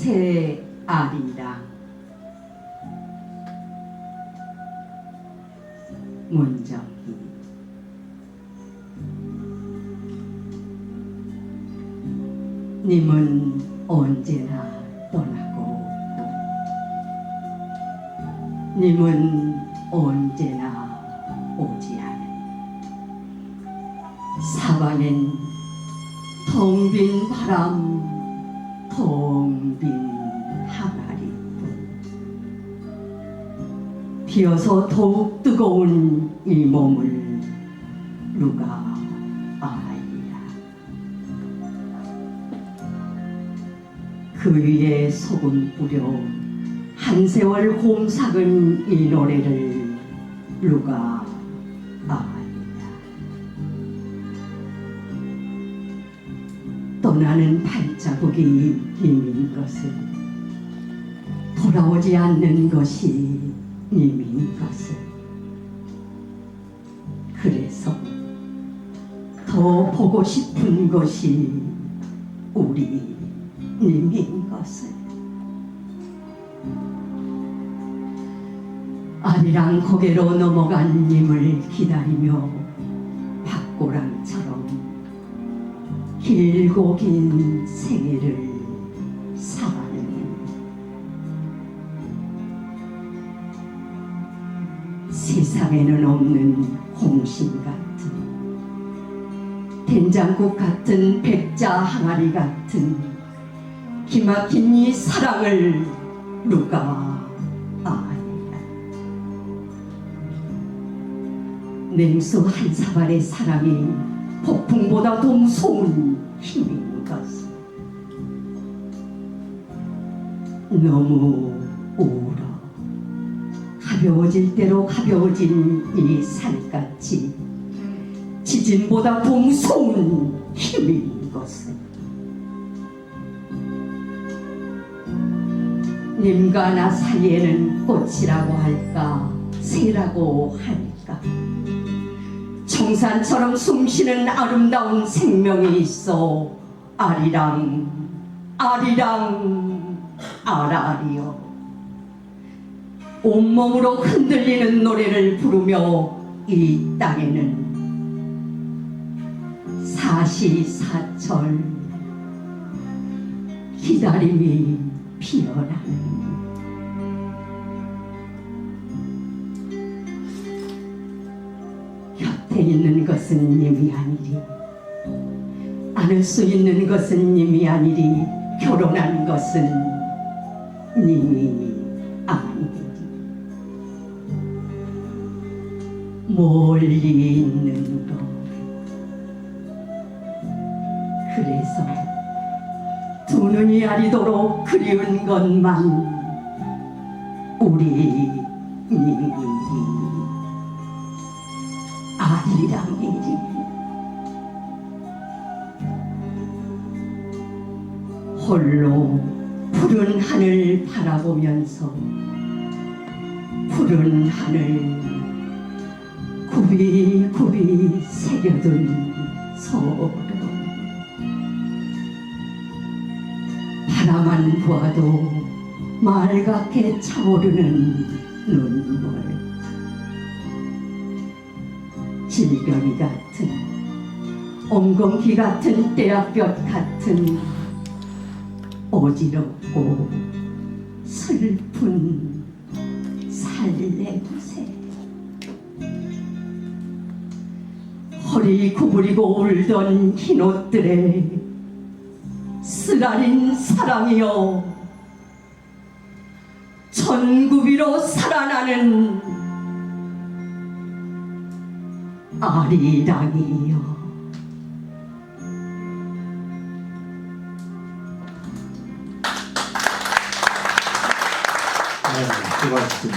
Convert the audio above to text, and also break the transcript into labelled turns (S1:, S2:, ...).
S1: 새 알이라 문정희 님은 언제나 떠나고 님은 언제나 오지 않은 사방엔 텅 빈 바람 텅빈 항아리뿐. 비어서 더욱 뜨거운 이 몸을 누가 아이라 그 위에 소금 뿌려 한 세월 홈삭은 이 노래를 누가 아이라 떠나는 발자국이 님인 것을 돌아오지 않는 것이 님인 것을. 그래서 더 보고 싶은 것이 우리 님인 것을. 아리랑 고개로 넘어간 님을 기다리며 박고랑처럼 길고 긴 생애를 살아내는 세상에는 없는 홍신 같은 된장국 같은 백자 항아리 같은 기막힌 이 사랑을 누가 아냐? 냉수 한 사발의 사랑이 폭풍보다 더 무서운 힘인 것을 너무 울어 가벼워질 대로 가벼워진 이 살갗이 지진보다 더 무서운 힘인 것을. 님과 나 사이에는 꽃이라고 할까 새라고 할까 청산처럼 숨쉬는 아름다운 생명이 있어. 아리랑 아리랑 아라리여 온몸으로 흔들리는 노래를 부르며 이 땅에는 사시사철 기다림이 피어나는 곁에 있는 것은 님이 아니리 안을 수 있는 것은 님이 아니리 결혼한 것은 님이 아니리. 멀리 있는 것. 그래서 두 눈이 아리도록 그리운 것만 우리 님이 아니랑이리 홀로 푸른 하늘 바라보면서 푸른 하늘 굽이굽이 새겨둔 서로 바라만 보아도 맑게 차오르는 눈물 질병이 같은 엉겅퀴 같은 떼약볕 같은 어지럽고 슬픈 살레새 허리 구부리고 울던 흰 옷들에 쓰라린 사랑이여 전구비로 살아나는 아리랑이여 수고하셨습니다. 네,